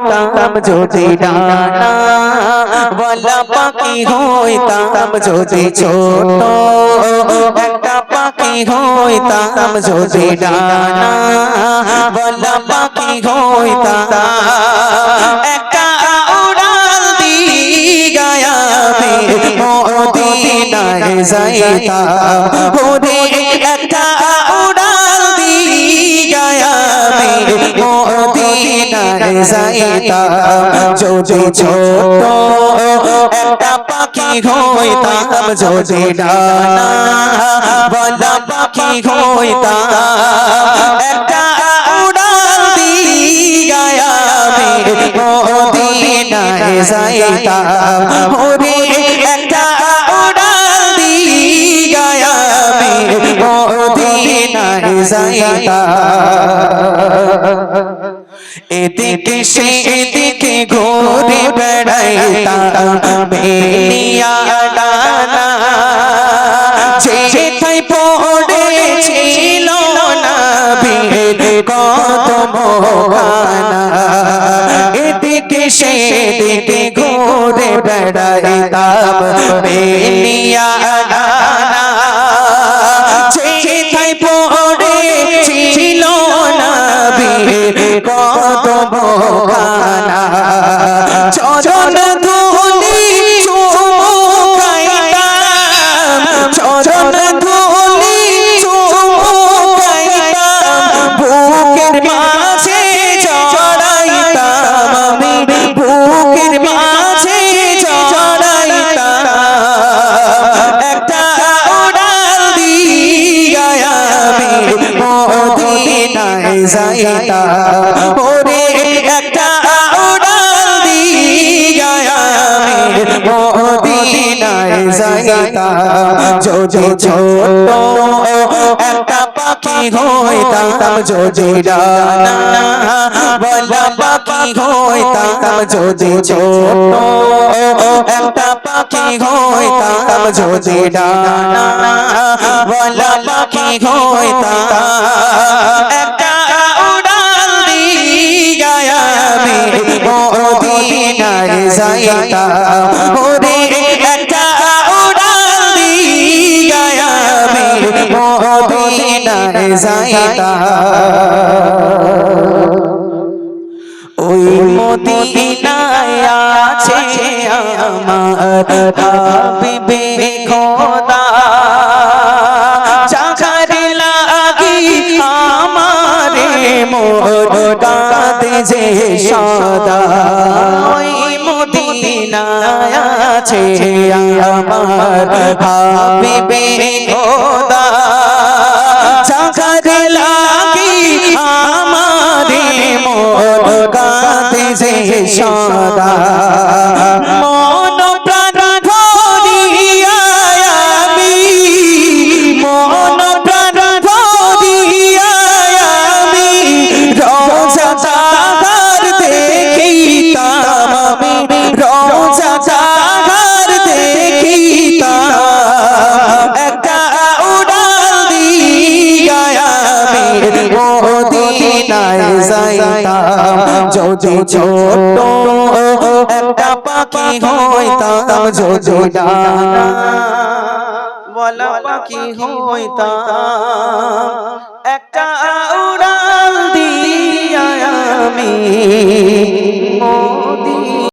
তাম যদি ডানা বলা পাখি হইতাম যদি ছোট। একটা পাখি হইতাম যদি ডানা বলা পাখি হইতাম একটা উড়াল দি গায়াবে মদিনায় যাইতাম ওরে একটা উড়াল দি গায়াবে মদিনায় যাইতাম যদি ছোট একটা পাখি হইতাম যদি ডানা বলা পাখি হইতাম একটা উড়াল দি গায়াবে মদিনায় যাইতাম ওরে একটা উড়াল দি গায়াবে মদিনায় যাইতাম। এদিকে সেদিকে ঘুরে বেড়াইতাম, বেলিয়া ডানা। যেথাই পড়েছিল না বীর কদম খানা। এদিকে সেদিকে ঘুরে বেড়াইতাম, বেলিয়া ডানা। মদিনায় যাইতাম ওরে একটা উড়াল দিয়া মদিনায় যাইতাম যদি ছোট একটা পাখি হইতাম, যদি বলা পাখি হইতাম, যদি ছোট একটা পাখি হইতাম, যদি বলা পাখি হইতাম। একটা আমি মদিনায় যাইতাম। ওরে একটা উড়াল দিয়া আমি মদিনায় যাইতাম। ওই মদিনায় আছে আমার আমারে মোর সাদা। ওই মদিনায় আছে আমার হাবিবে খোদা। চাকার লাগি আমারে মোর কাঁদে যে সদা। যদি ছোট একটা পাখি হইতাম বল বলা পাখি হইতাম একটা উড়াল দিয়া আমি